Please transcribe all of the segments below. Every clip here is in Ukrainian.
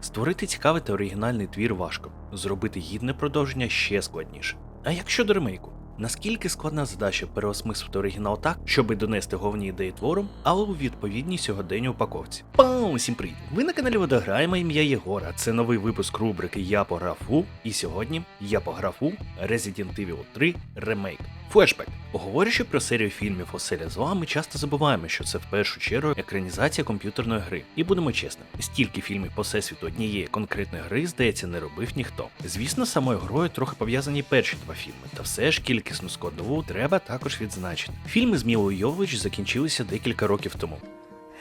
Створити цікавий та оригінальний твір важко, зробити гідне продовження ще складніше. А як щодо ремейку? Наскільки складна задача переосмислити оригінал так, щоби донести головні ідеї твору, але у відповідній сьогоденню упаковці. Пау, усім привіт! Ви на каналі Водограємо ім'я Єгора. Це новий випуск рубрики Я пограв у. І сьогодні я пограв у Resident Evil 3 ремейк. Флешбек. Говорячи про серію фільмів Оселя зла, ми часто забуваємо, що це в першу чергу екранізація комп'ютерної гри. І будемо чесними, стільки фільмів по всесвіту однієї конкретної гри, здається, не робив ніхто. Звісно, самою грою трохи пов'язані перші два фільми, та все ж кількісну складову треба також відзначити. Фільми з Мілою Йовович закінчилися декілька років тому.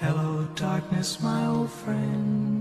Hello, darkness, my old friend.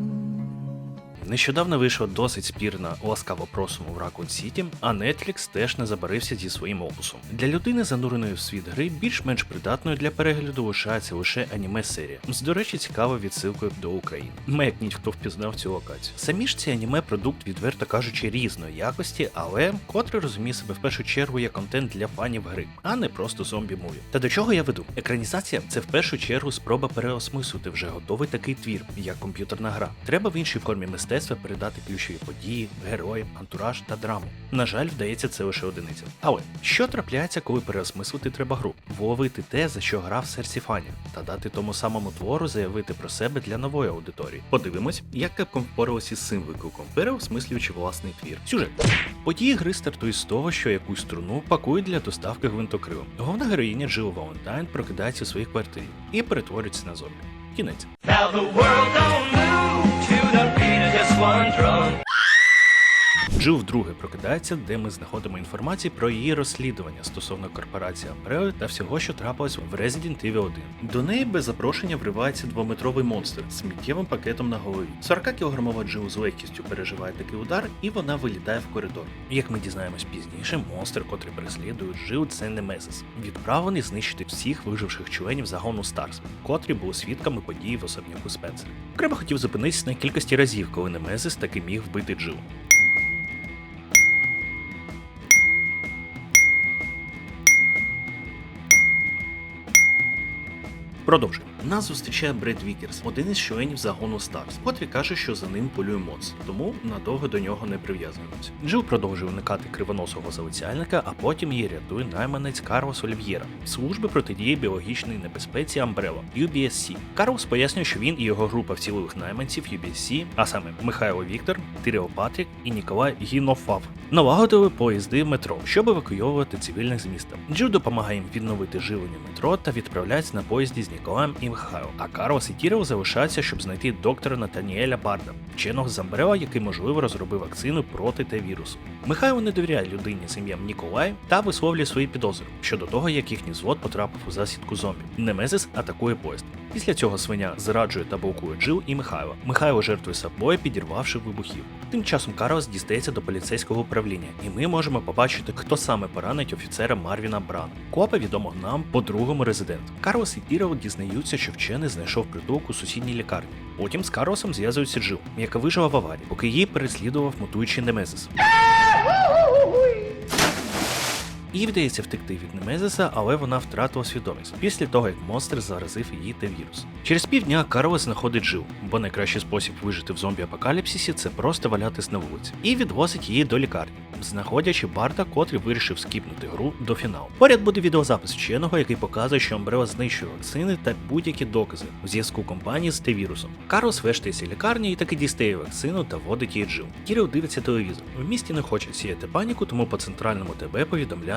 Нещодавно вийшла досить спірна ласкаво просимо в Raccoon City, а Netflix теж не забарився зі своїм опусом. Для людини, зануреної в світ гри, більш-менш придатною для перегляду лишається лише аніме-серія. З до речі, цікавою відсилкою до України. Мекніть, хто впізнав цю локацію. Самі ж ці аніме продукт, відверто кажучи, різної якості, але котре розуміє себе в першу чергу як контент для фанів гри, а не просто зомбі-муві. Та до чого я веду? Екранізація це в першу чергу спроба переосмислити вже готовий такий твір, як комп'ютерна гра. Треба в іншій формі мистецтва передати ключові події, герої, антураж та драму. На жаль, вдається це лише одиницям. Але що трапляється, коли переосмислити треба гру? Вловити те, за що грав серці фанів, та дати тому самому твору заявити про себе для нової аудиторії. Подивимось, як Capcom впоралася з цим викликом, переосмислюючи власний твір. Сюжет. Події гри стартують з того, що якусь струну пакують для доставки гвинтокрилом. Головна героїня Джил Валентайн прокидається у своїй квартирі і перетворюється на зомбі. Кінець. Now the world don't move one drum. Джил вдруге прокидається, де ми знаходимо інформацію про її розслідування стосовно корпорації Umbrella та всього, що трапилось в Resident Evil 1. До неї без запрошення вривається двометровий монстр з миттєвим пакетом на голові. 40-кілограмова Джил з легкістю переживає такий удар, і вона вилітає в коридор. Як ми дізнаємось пізніше, монстр, котрий переслідує Джил, це Немезис, відправлений знищити всіх виживших членів загону Старс, котрі були свідками подій в особняку Спенсера. Окремо хотів зупинитися на кількості разів, коли Немезис таки міг вбити Джил. Продовжуємо. Нас зустрічає Бред Вікерс, один із членів загону Старс, котрий каже, що за ним полює моц, тому надовго до нього не прив'язуємося. Джил продовжує уникати кривоносого залицяльника, а потім її рятує найманець Карлос Олів'єра, служби протидії біологічній небезпеці Umbrella, UBSC. Карлос пояснює, що він і його група вцілілих найманців UBSC, а саме Михайло Віктор, Тиріо Патрік і Ніколай Гінофав, налагодили поїзди метро, щоб евакуйовувати цивільних з міста. Джил допомагає їм відновити живлення метро та відправляється на поїзді з Ніколаєм і Михайлом. А Карлос і Тіріо залишаються, щоб знайти доктора Натаніеля Барда, вченого з Амбрева, який можливо розробив вакцину проти Т-вірусу. Михайло не довіряє людині з ім'ям Ніколай та висловлює свої підозри щодо того, як їхній звод потрапив у засідку зомбі. Немезис атакує поїзд. Після цього свиня зраджує та блокує Джил і Михайла. Михайло жертвує собою, підірвавши вибухів. Тим часом Карлос дістається до поліцейського управління, і ми можемо побачити, хто саме поранить офіцера Марвіна Брана. Копа відомо нам по другому резиденту. Карлос і Тіро дізнаються, що вчений знайшов притулок у сусідній лікарні. Потім з Карлосом зв'язується Джил, яка вижила в аварії, поки її переслідував мутуючий Немезис. Їй вдається втекти від Немезиса, але вона втратила свідомість після того, як монстр заразив її та вірус. Через півдня Карлос знаходить Джил, бо найкращий спосіб вижити в зомбі-апокаліпсисі це просто валятись на вулиці, і відвозить її до лікарні, знаходячи Барда, котрий вирішив скіпнути гру до фіналу. Поряд буде відеозапис вченого, який показує, що Umbrella знищує вакцини та будь-які докази у зв'язку компанії з Т-вірусом. Карлос вештається лікарні і таки дістає вакцину та вводить її Джил. Кіріо дивиться телевізор. В місті не хоче сіяти паніку, тому по центральному ТБ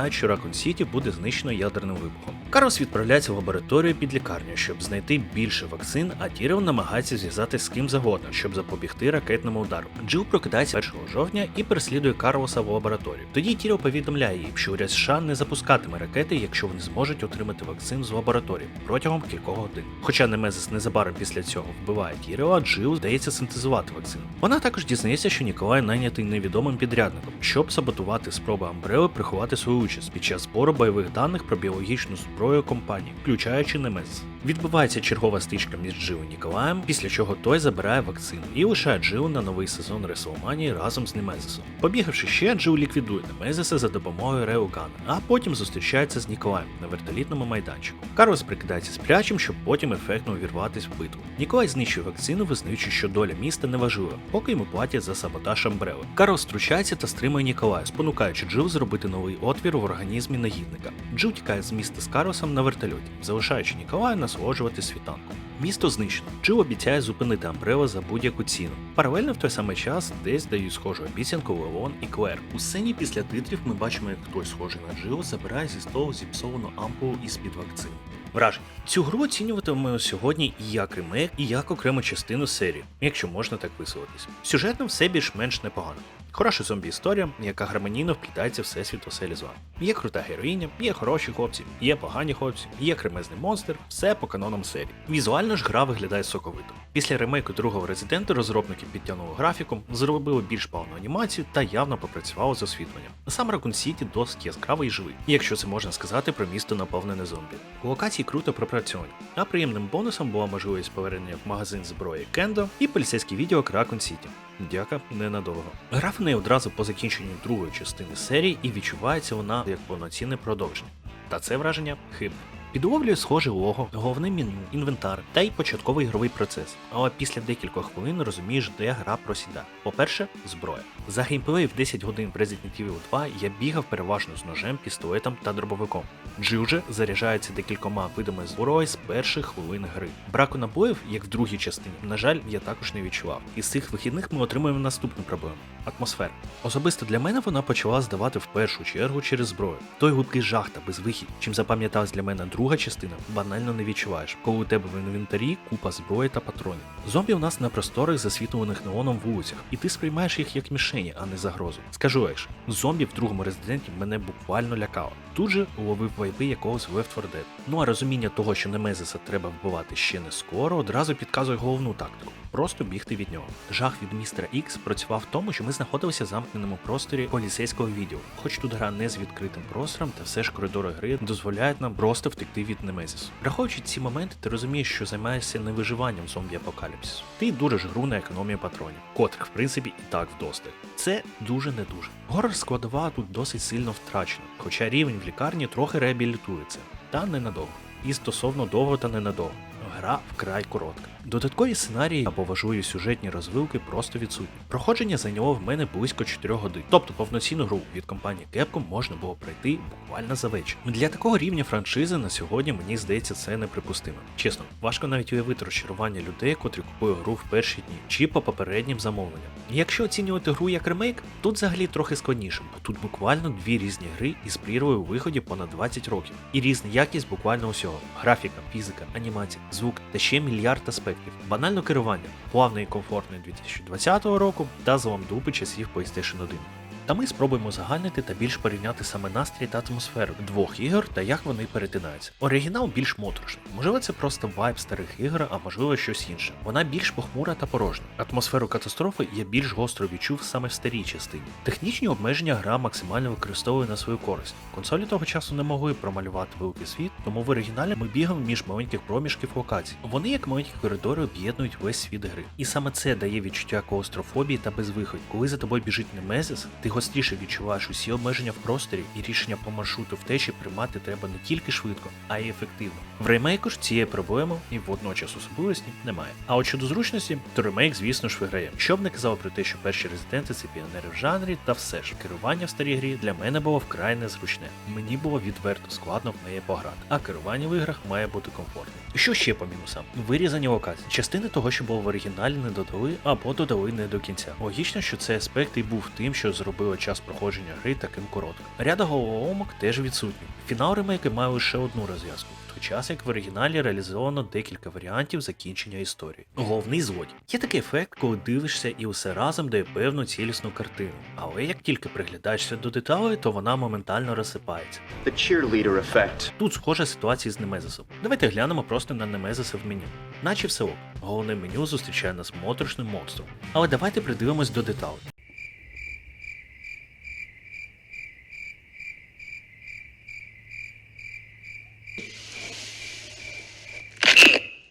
повідомляють, що Ракон Сіті буде знищено ядерним вибухом. Карлос відправляється в лабораторію під лікарню, щоб знайти більше вакцин, а Тіріо намагається зв'язатися з ким завгодно, щоб запобігти ракетному удару. Джил прокидається 1 жовтня і переслідує Карлоса в лабораторію. Тоді Тіріо повідомляє їй, що уряд США не запускатиме ракети, якщо вони зможуть отримати вакцин з лабораторії протягом кількох годин. Хоча Немезис незабаром після цього вбиває Тіріо, Джил здається синтезувати вакцину. Вона також дізнається, що Ніколай найнятий невідомим підрядником, щоб саботувати спроби Амбрели приховати свою участь під час збору бойових даних про біологічну зброю компанії, включаючи Немезис. Відбувається чергова стичка між Джио і Ніколаєм, після чого той забирає вакцину і лишає Джио на новий сезон Реслманії разом з Немезисом. Побігавши ще, Джио ліквідує Немезиса за допомогою Реогана, а потім зустрічається з Ніколаєм на вертолітному майданчику. Карлос прикидається спрячим, щоб потім ефектно увірватись в битву. Ніколай знищує вакцину, визнаючи, що доля міста не важлива, поки йому платять за саботаж Амбрели. Карлос втручається та стримує Ніколая, спонукаючи Джил зробити новий отвір в організмі негідника. Джил тікає з міста з Карлосом на вертольоті, залишаючи Ніколая насолоджувати світанком. Місто знищено. Джил обіцяє зупинити Амбрела за будь-яку ціну. Паралельно в той самий час десь дають схожу обіцянку Леон і Клер. У сцені після титрів ми бачимо, як хтось схожий на Джил забирає зі столу зіпсовану ампулу із-під вакцини. Враження. Цю гру оцінюватимемо сьогодні і як ремейк, і як окрему частину серії, якщо можна так висловитись. Сюжетно все більш-менш непогано. Хороша зомбі історія, яка гармонійно вплітається всесвіт оселі зла. Є крута героїня, є хороші хлопці, є погані хлопці, є кремезний монстр, все по канонам серії. Візуально ж гра виглядає соковито. Після ремейку другого резидента розробники підтягнули графіку, зробили більш повну анімацію та явно попрацювали з освітленням. Сам Ракун Сіті досить яскравий і живий, якщо це можна сказати про місто наповнене зомбі. Локації круто пропрацьовані, а приємним бонусом була можливість повернення в магазин зброї Кендо і поліцейське відео Кракон Сіті. Дяка ненадовго. Грав в неї одразу по закінченню другої частини серії і відчувається вона як повноцінне продовження. Та це враження хибне. Підловлює схоже лого, головне меню, інвентар та й початковий ігровий процес. Але після декількох хвилин розумієш, де гра просіда. По-перше, зброя. За геймплей в 10 годин в Resident Evil 2 я бігав переважно з ножем, пістолетом та дробовиком. Джил же заряджається декількома видами зброї з перших хвилин гри. Браку набоїв, як в другій частині, на жаль, я також не відчував. Із цих вихідних ми отримуємо наступну проблему атмосфера. Особисто для мене вона почала здавати в першу чергу через зброю. Той губкий жах та безвихідь, чим запам'яталась для мене друга частина, банально не відчуваєш, коли у тебе в інвентарі купа зброї та патронів. Зомбі у нас на просторих засвітлюваних неоном вулицях, і ти сприймаєш їх як мішені, а не загрозу. Скажу легше, зомбі в другому резиденті мене буквально лякало. Тут же уловив вайби якогось Left 4 Dead. Ну а розуміння того, що Немезиса треба вбивати ще не скоро, одразу підказує головну тактику. Просто бігти від нього. Жах від містера Ікс працював в тому, що ми знаходилися в замкненому просторі поліцейського відділу. Хоч тут гра не з відкритим простором, та все ж коридори гри дозволяють нам просто втекти від Немезису. Враховуючи ці моменти, ти розумієш, що займаєшся не виживанням зомбі апокаліпсису. Ти дуриш гру на економію патронів, котрих в принципі і так вдосталь. Це дуже не дуже. Горор складова тут досить сильно втрачена, хоча рівень в лікарні трохи реабілітується, та ненадовго. І стосовно довго та ненадовго. Гра вкрай коротка. Додаткові сценарії або важливі сюжетні розвилки просто відсутні. Проходження зайняло в мене близько 4 годин. Тобто повноцінну гру від компанії Capcom можна було пройти буквально за вечір. Для такого рівня франшизи на сьогодні мені здається це неприпустимо. Чесно, важко навіть уявити розчарування людей, котрі купують гру в перші дні, чи по попереднім замовленням. Якщо оцінювати гру як ремейк, тут взагалі трохи складніше, бо тут буквально дві різні гри із прірвою у виході понад 20 років. І різна якість буквально усього: графіка, фізика, анімація, звук та ще мільярд аспектів. Банально керування, плавне і комфортне 2020 року та злом дупи часів PlayStation 1. Та ми спробуємо загальнити та більш порівняти саме настрій та атмосферу двох ігор та як вони перетинаються. Оригінал більш моторошний. Можливо, це просто вайб старих ігор, а можливо щось інше. Вона більш похмура та порожня. Атмосферу катастрофи я більш гостро відчув саме в старій частині. Технічні обмеження гра максимально використовує на свою користь. Консолі того часу не могли промалювати великий світ, тому в оригіналі ми бігали між маленьких проміжків локацій. Вони, як маленькі коридори, об'єднують весь світ гри. І саме це дає відчуття клаустрофобії та безвиходь. Коли за тобою біжить Немезис, ти гостріше відчуваєш усі обмеження в просторі, і рішення по маршруту втечі приймати треба не тільки швидко, а й ефективно. В ремейку ж цієї проблеми і водночас особливості немає. А от щодо зручності, то ремейк, звісно ж, виграє. Що б не казав про те, що перші резиденти це піонери в жанрі, та все ж керування в старій грі для мене було вкрай незручне. Мені було відверто складно в неї пограти, а керування в іграх має бути комфортним. Що ще по мінусам? Вирізані локації. Частини того, що було в оригіналі, не додали або додали не до кінця. Логічно, що цей аспект і був тим, що зробило час проходження гри таким коротким. Ряда головоломок теж відсутні. Фінал ремейки має лише одну розв'язку. В той час, як в оригіналі реалізовано декілька варіантів закінчення історії. Головний злодій. Є такий ефект, коли дивишся і усе разом дає певну цілісну картину. Але як тільки приглядаєшся до деталей, то вона моментально розсипається. The cheerleader effect. Тут схожа ситуація з Немезисом. Давайте глянемо просто на Немезиса в меню. Наче все ок. Головне меню зустрічає нас моторошним монстром. Але давайте придивимось до деталей.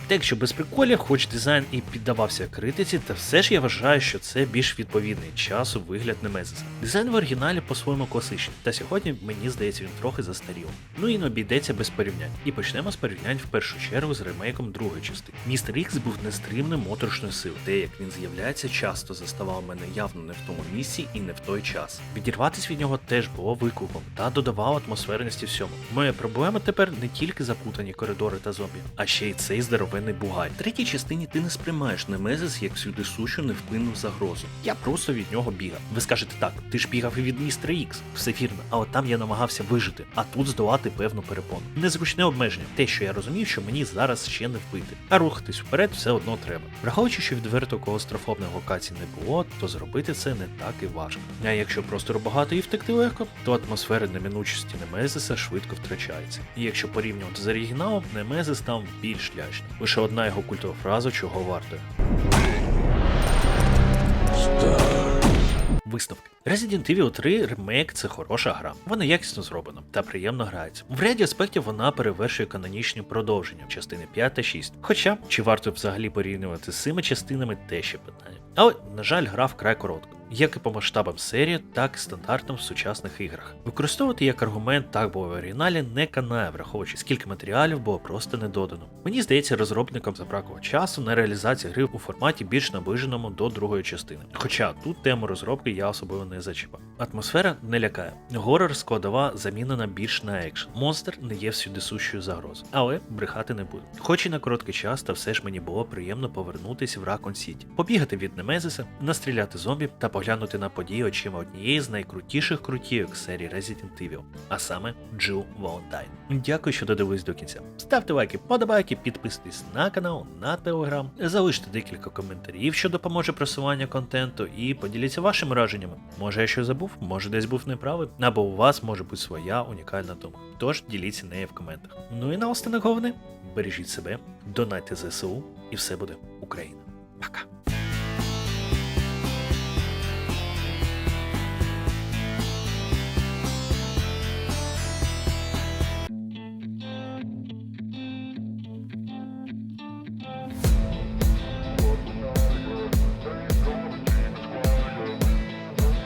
Та якщо без приколів, хоч дизайн і піддавався критиці, та все ж я вважаю, що це більш відповідний часу вигляд Немезиса. Дизайн в оригіналі по-своєму класичний, та сьогодні мені здається він трохи застарів. Ну і не обійдеться без порівнянь. І почнемо з порівнянь в першу чергу з ремейком другої частини. Містер Ікс був нестримним моторошною силою. Те, як він з'являється, часто заставав мене явно не в тому місці і не в той час. Відірватися від нього теж було викликом та додавав атмосферності всьому. Моя проблема тепер не тільки запутані коридори та зомбі, а ще й цей здоровенний бугай. В третій частині ти не сприймаєш Немезис як всюди сущу невпинну загрозу. Я просто від нього бігав. Ви скажете так, ти ж бігав і від містера Ікс. Все вірно, а от там я намагався вижити, а тут здолати певну перепону. Незручне обмеження. Те, що я розумів, що мені зараз ще не вбити. А рухатись вперед все одно треба. Враховуючи, що відверто клаустрофобних локацій не було, то зробити це не так і важко. А якщо простору багато і втекти легко, то атмосфера неминучості Немезиса швидко втрачається. І якщо порівнювати з оригіналом, Немезис там більш лячний. Лише одна його культова фраза чого вартує. Висновки. Resident Evil 3 ремейк це хороша гра. Вона якісно зроблена та приємно грається. В ряді аспектів вона перевершує канонічні продовження частини 5 та 6. Хоча, чи варто взагалі порівнювати з цими частинами, те ще питання. Але, на жаль, гра вкрай коротка. Як і по масштабам серії, так і стандартам в сучасних іграх. Використовувати як аргумент так було в оригіналі не канає, враховуючи скільки матеріалів було просто не додано. Мені здається, розробникам забракло часу на реалізацію гри у форматі більш наближеному до другої частини. Хоча тут тему розробки я особливо не зачіпав. Атмосфера не лякає. Горор складова замінена більш на екшн. Монстр не є всюди сущою загрозою, але брехати не буду. Хоч і на короткий час, та все ж мені було приємно повернутися в Ракон Сіті, побігати від Немезиса, настріляти зомбі та поглянути на події очима однієї з найкрутіших крутійок серії Resident Evil, а саме Jill Valentine. Дякую, що додивились до кінця. Ставте лайки, подобайки, підписуйтесь на канал, на телеграм, залиште декілька коментарів, що допоможе просуванню контенту, і поділіться вашими враженнями. Може я щось забув, може десь був неправий, або у вас може бути своя унікальна думка. Тож діліться нею в коментах. Ну і наостанок головне, бережіть себе, донайте ЗСУ, і все буде Україна. Пока.